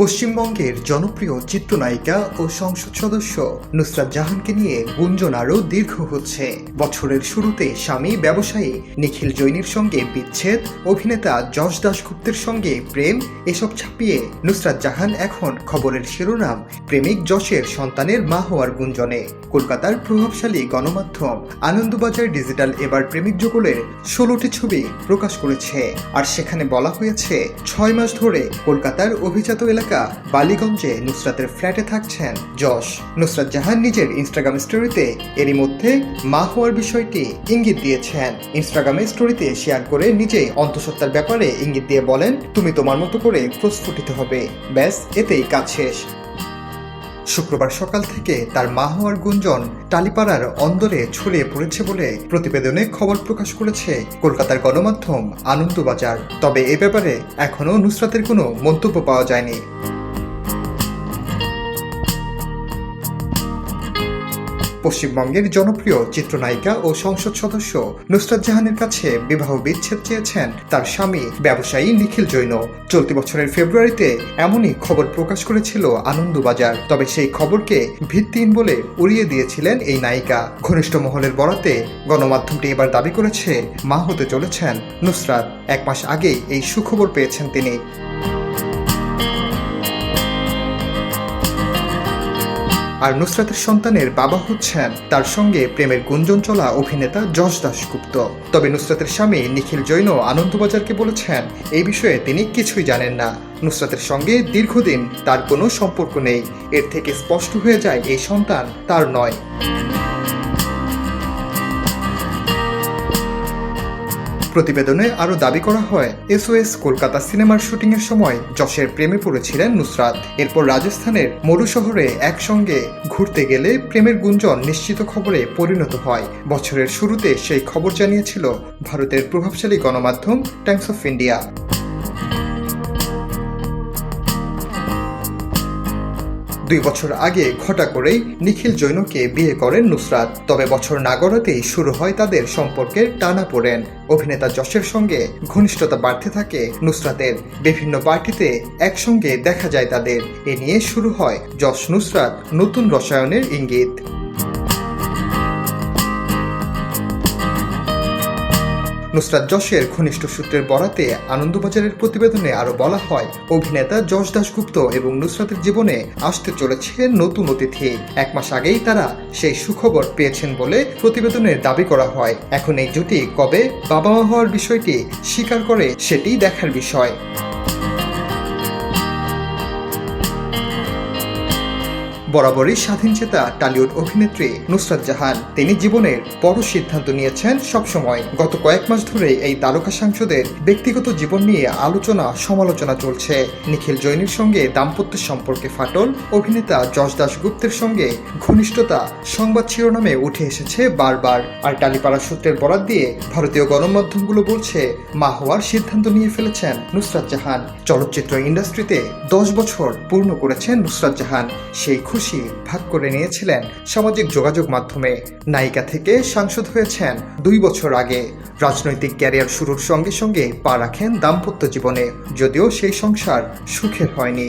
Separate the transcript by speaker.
Speaker 1: পশ্চিমবঙ্গের জনপ্রিয় চিত্রনায়িকা ও সংসদ সদস্য নুসরাত জাহানকে নিয়ে গুঞ্জন আরও দীর্ঘ হচ্ছে। বছরের শুরুতে স্বামী ব্যবসায়ী নিখিল জৈনের সঙ্গে বিচ্ছেদ, অভিনেতা যশ দাশগুপ্তের সঙ্গে প্রেম, এসব ছাপিয়ে নুসরাত জাহান এখন খবরের শিরোনাম প্রেমিক যশের সন্তানের মা হওয়ার গুঞ্জনে। কলকাতার প্রভাবশালী গণমাধ্যম আনন্দবাজার ডিজিটাল এবার প্রেমিক যুগলের ষোলোটি ছবি প্রকাশ করেছে। আর সেখানে বলা হয়েছে, ছয় মাস ধরে কলকাতার অভিজাত এলাকা বালিগঞ্জে নুসরাতের ফ্ল্যাটে থাকছেন যশ নুসরাত জাহান নিজের ইনস্টাগ্রাম স্টোরিতে এরই মধ্যে মা হওয়ার বিষয়টি ইঙ্গিত দিয়েছেন। ইনস্টাগ্রামে স্টোরিতে শেয়ার করে নিজেই অন্তঃসত্ত্বার ব্যাপারে ইঙ্গিত দিয়ে বলেন, তুমি তোমার মতো করে প্রস্ফুটিত হবে। ব্যাস, এতেই কাজ শেষ। শুক্রবার সকাল থেকে তার মা হওয়ার গুঞ্জন টালিপাড়ার অন্দরে ছড়িয়ে পড়েছে বলে প্রতিবেদনে খবর প্রকাশ করেছে কলকাতার গণমাধ্যম আনন্দবাজার। তবে এ ব্যাপারে এখনও নুসরাতের কোনো মন্তব্য পাওয়া যায়নি। পশ্চিমবঙ্গের জনপ্রিয় চিত্রনায়িকা ও সংসদ সদস্য নুসরাত জাহানের কাছে বিবাহ বিচ্ছেদ চেয়েছেন তার স্বামী ব্যবসায়ী নিখিল জৈন। চলতি বছরের ফেব্রুয়ারিতে এমনই খবর প্রকাশ করেছিল আনন্দবাজার। তবে সেই খবরকে ভিত্তিহীন বলে উড়িয়ে দিয়েছিলেন এই নায়িকা। ঘনিষ্ঠ মহলের বরাতে গণমাধ্যমটি এবার দাবি করেছে, মা হতে চলেছেন নুসরাত। এক মাস আগেই এই সুখবর পেয়েছেন তিনি। আর নুসরাতের সন্তানের বাবা হচ্ছেন তার সঙ্গে প্রেমের গুঞ্জন চলা অভিনেতা যশ দাশগুপ্ত। তবে নুসরাতের স্বামী নিখিল জৈন আনন্দবাজারকে বলেছেন, এই বিষয়ে তিনি কিছুই জানেন না। নুসরাতের সঙ্গে দীর্ঘদিন তার কোনো সম্পর্ক নেই। এর থেকে স্পষ্ট হয়ে যায়, এই সন্তান তার নয়। প্রতিবেদনে আরও দাবি করা হয় এসওএস কলকাতা সিনেমার শুটিংয়ের সময় যশের প্রেমে পড়েছিলেন নুসরাত। এরপর রাজস্থানের মরু শহরে একসঙ্গে ঘুরতে গেলে প্রেমের গুঞ্জন নিশ্চিত খবরে পরিণত হয়। বছরের শুরুতে সেই খবর জানিয়েছিল ভারতের প্রভাবশালী গণমাধ্যম টাইমস অফ ইন্ডিয়া। দুই বছর আগে ঘটা করেই নিখিল জৈনকে বিয়ে করেন নুসরাত। তবে বছর না গড়াতেই শুরু হয় তাদের সম্পর্কের টানা পড়েন। অভিনেতা যশের সঙ্গে ঘনিষ্ঠতা বাড়তে থাকে নুসরাতের। বিভিন্ন পার্টিতে একসঙ্গে দেখা যায় তাদের। এ নিয়ে শুরু হয় যশ নুসরাত নতুন রসায়নের ইঙ্গিত। নুসরাত যশের ঘনিষ্ঠ সূত্রের বরাতে আনন্দবাজারের প্রতিবেদনে আরও বলা হয়, অভিনেতা যশ দাশগুপ্ত এবং নুসরাতের জীবনে আসতে চলেছে নতুন অতিথি। এক মাস আগেই তারা সেই সুখবর পেয়েছেন বলে প্রতিবেদনে দাবি করা হয়। এখন এই জুটি কবে বাবা মা হওয়ার বিষয়টি স্বীকার করে সেটি দেখার বিষয়। বরাবরই স্বাধীন চেতা টালিউড অভিনেত্রী নুসরাত জাহান। তিনি জীবনের বড় সিদ্ধান্ত নিয়েছেন সবসময়। গত কয়েক মাস ধরে এই তারকা সাংসদের ব্যক্তিগত জীবন নিয়ে আলোচনা, সমালোচনা চলছে। নিখিল জৈনের সঙ্গে দাম্পত্য সম্পর্কে ফাটল, অভিনেতা যশ দাশগুপ্তের সঙ্গে ঘনিষ্ঠতা, সংবাদ শিরোনামে উঠে এসেছে বারবার। আর টালিপাড়া সূত্রের বরাত দিয়ে ভারতীয় গণমাধ্যমগুলো বলছে, মা হওয়ার সিদ্ধান্ত নিয়ে ফেলেছেন নুসরাত জাহান। চলচ্চিত্র ইন্ডাস্ট্রিতে দশ বছর পূর্ণ করেছেন নুসরাত জাহান। সেই খুশি ভাগ করে নিয়েছিলেন সামাজিক যোগাযোগ মাধ্যমে। নায়িকা থেকে সাংসদ হয়েছেন দুই বছর আগে। রাজনৈতিক ক্যারিয়ার শুরুর সঙ্গে সঙ্গে পা রাখেন দাম্পত্য জীবনে, যদিও সেই সংসার সুখের হয়নি।